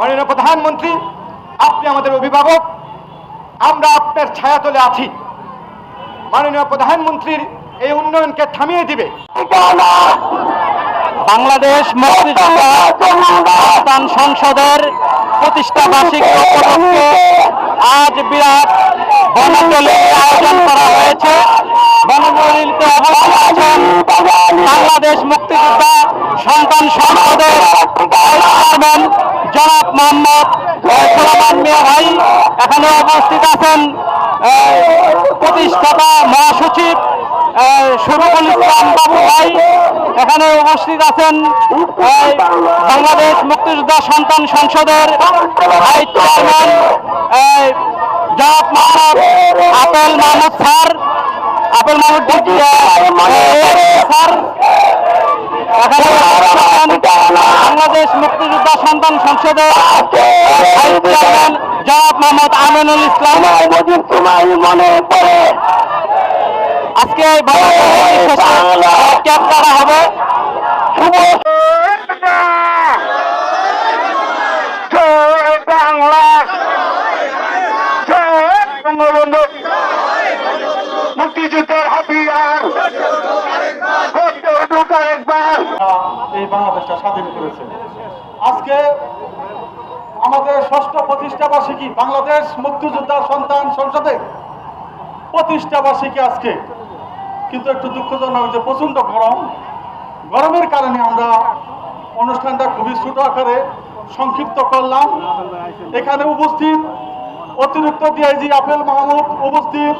মাননীয় প্রধানমন্ত্রী, আপনি আমাদের অভিভাবক, আমরা আপনার ছায়াতলে আছি। মাননীয় প্রধানমন্ত্রীর এই উন্নয়নকে থামিয়ে দিবে। বাংলাদেশ মুক্তিযোদ্ধা সংসদের প্রতিষ্ঠা বার্ষিক আজ বিরাট জনাব মোহাম্মদ সোলামান মিয়া ভাই, এখানে উপস্থিত আছেন প্রতিষ্ঠাতা মহাসচিব শরীফুল ইসলাম বাবু ভাই, এখানে উপস্থিত আছেন বাংলাদেশ মুক্তিযোদ্ধা সন্তান সংসদের ভাইস চেয়ারম্যান জনাব মোহাম্মদ আপেল মাহমুদ স্যার আপেল মাহমুদ স্যার, এখানে বাংলাদেশ মুক্তিযোদ্ধা সন্তান সংসদের ভাইস চেয়ারম্যান জনাব মোহাম্মদ আমিনুল ইসলাম। মনে পড়ে। আজকে ক্যাম্প করা হবে। বাংলা বঙ্গবন্ধু মুক্তিযুদ্ধের হাতিয়ার একবার এই বাংলাদেশটা স্বাধীন করেছে। আজকে আমাদের ষষ্ঠ প্রতিষ্ঠা বার্ষিকী, বাংলাদেশ মুক্তিযোদ্ধা সন্তান সংসদে প্রতিষ্ঠা বার্ষিকী আজকে। কিন্তু একটু দুঃখজনক যে প্রচণ্ড গরম। গরমের কারণে আমরা অনুষ্ঠানটা খুবই ছোট আকারে সংক্ষিপ্ত করলাম। এখানে উপস্থিত অতিরিক্ত ডিআইজি আপেল মাহমুদ, উপস্থিত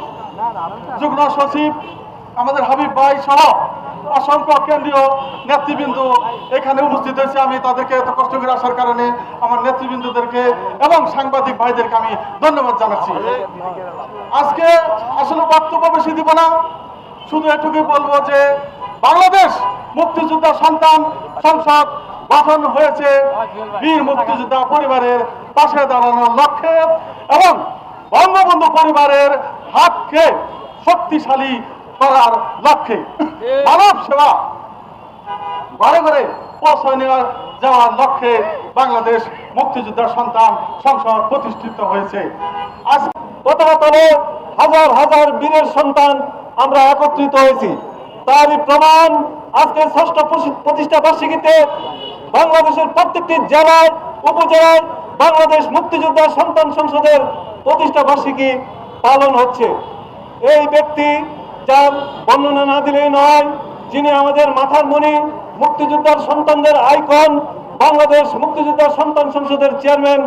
যুগ্ম সচিব আমাদের হাবিব ভাই সহ অসংখ্য কেন্দ্রীয় নেতৃবৃন্দ এখানে উপস্থিত হয়েছে। আমি তাদেরকে এত কষ্ট করে আসার কারণে আমার নেতৃবৃন্দদেরকে এবং সাংবাদিক ভাইদেরকে আমি ধন্যবাদ জানাচ্ছি। আজকে আসলে বক্তব্য বেশি দিব না, শুধু এটুকুই বলব যে বাংলাদেশ মুক্তিযোদ্ধা সন্তান সংসদ গঠন হয়েছে। বীর মুক্তিযোদ্ধা পরিবারের পাশে দাঁড়ানোর লক্ষ্যে এবং বঙ্গবন্ধু পরিবারের হাতকে শক্তিশালী করার লক্ষ্যে। মানব সেবা। ঘরে ঘরে পৌঁছে নেওয়ার যাওয়ার লক্ষ্যে বাংলাদেশ মুক্তিযোদ্ধার সন্তান সংসদ প্রতিষ্ঠিত হয়েছে। আজ গতকালে হাজার হাজার বীরের সন্তান আমরা একত্রিত হয়েছি। তারই প্রমাণ আজকে ষষ্ঠ প্রতি- প্রতিষ্ঠা বার্ষিকীতে বাংলাদেশের প্রত্যেকটি জেলায় উপজেলায় বাংলাদেশ মুক্তিযোদ্ধা সন্তান সংসদের প্রতিষ্ঠা বার্ষিকী পালন হচ্ছে। এই ব্যক্তি যার বর্ণনা না দিলেই নয় যিনি আমাদের মাথার মণি মুক্তিযোদ্ধার সন্তানদের আইকন বাংলাদেশ মুক্তিযোদ্ধার সন্তান সংসদের চেয়ারম্যান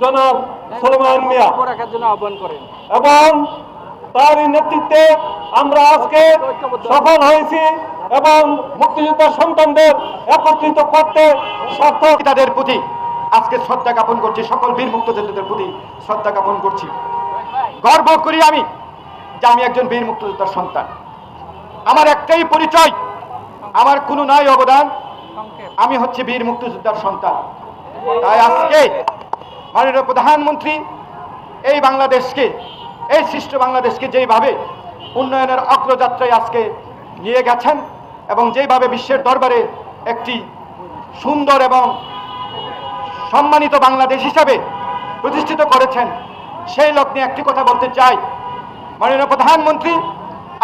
জনাব সলমান মিয়া। আহ্বান করেন। এবং তারই নেতৃত্বে আমরা আজকে সফল হয়েছি এবং মুক্তিযোদ্ধার সন্তানদের একত্রিত করতে সার্থক তাদের প্রতি আজকে শ্রদ্ধা জ্ঞাপন করছি সকল বীর মুক্তিযোদ্ধাদের প্রতি শ্রদ্ধা জ্ঞাপন করছি। গর্ব করি আমি যে আমি একজন বীর মুক্তিযোদ্ধার সন্তান। আমার একটাই পরিচয়, আমার কোনো নাই অবদান, আমি হচ্ছে বীর মুক্তিযোদ্ধার সন্তান। তাই আজকে মাননীয় প্রধানমন্ত্রী এই বাংলাদেশকে, এই সৃষ্ট বাংলাদেশকে যেইভাবে উন্নয়নের অগ্রযাত্রায় আজকে নিয়ে গেছেন এবং যেইভাবে বিশ্বের দরবারে একটি সুন্দর এবং সম্মানিত বাংলাদেশ হিসাবে প্রতিষ্ঠিত করেছেন, সেই লগ্নে একটি কথা বলতে চাই। মাননীয় প্রধানমন্ত্রী,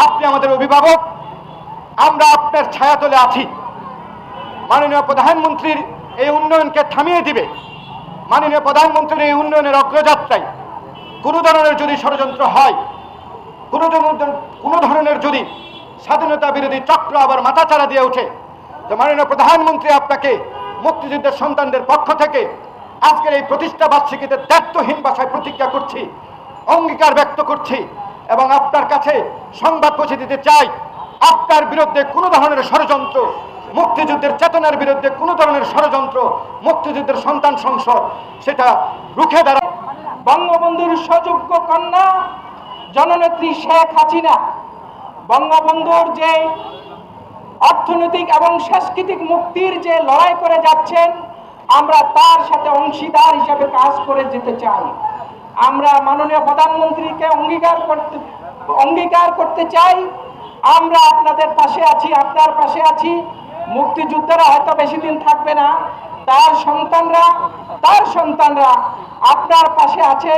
আপনি আমাদের অভিভাবক, আমরা আপনার ছায়া ছায়াতলে আছি। মাননীয় প্রধানমন্ত্রীর এই উন্নয়নকে থামিয়ে দিবে। মাননীয় প্রধানমন্ত্রীর এই উন্নয়নের অগ্রযাত্রায় কোনো ধরনের যদি ষড়যন্ত্র হয়, কোনো কোনো ধরনের যদি স্বাধীনতা বিরোধী চক্র আবার মাথাচাড়া দিয়ে ওঠে, তো মাননীয় প্রধানমন্ত্রী আপনাকে মুক্তিযুদ্ধের সন্তানদের পক্ষ থেকে আজকের এই প্রতিষ্ঠা বার্ষিকীতে দায়িত্বহীন ভাষায় প্রতিজ্ঞা করছি, অঙ্গীকার ব্যক্ত করছি। এবং আপনার কাছে সংবাদ পৌঁছে দিতে চাই, আপনার বিরুদ্ধে কোনো ধরনের ষড়যন্ত্র, মুক্তিযুদ্ধের চেতনার বিরুদ্ধে কোনো ধরনের ষড়যন্ত্র, মুক্তিযুদ্ধের সন্তান সংসদ, সেটা রুখে দাঁড়া বঙ্গবন্ধুর সুযোগ্য কন্যা, জননেত্রী শেখ হাসিনা। বঙ্গবন্ধুর যে অর্থনৈতিক এবং সাংস্কৃতিক মুক্তির যে লড়াই করে যাচ্ছেন, আমরা তার সাথে অংশীদার হিসাবে কাজ করে যেতে চাই। আমরা মাননীয় প্রধানমন্ত্রীকে অঙ্গীকার করতে অঙ্গীকার করতে চাই। আমরা আপনাদের পাশে আছি, আপনার পাশে আছি। মুক্তিযোদ্ধারা হয়তো বেশি দিন থাকবে না। তার সন্তানরা তার সন্তানরা আপনার পাশে আছে।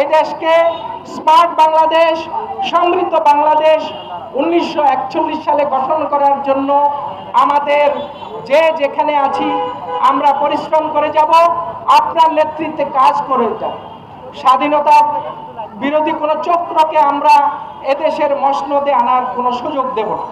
এই দেশকে স্মার্ট বাংলাদেশ, সমৃদ্ধ বাংলাদেশ উনিশশো একচল্লিশ সালে গঠন করার জন্য আমাদের যে যেখানে আছি, আমরা পরিশ্রম করে যাব। আপনার নেতৃত্বে কাজ করে যাব স্বাধীনতা বিরোধী কোনো চক্রকে আমরা এদেশের মসনদে আনার কোনো সুযোগ দেব না।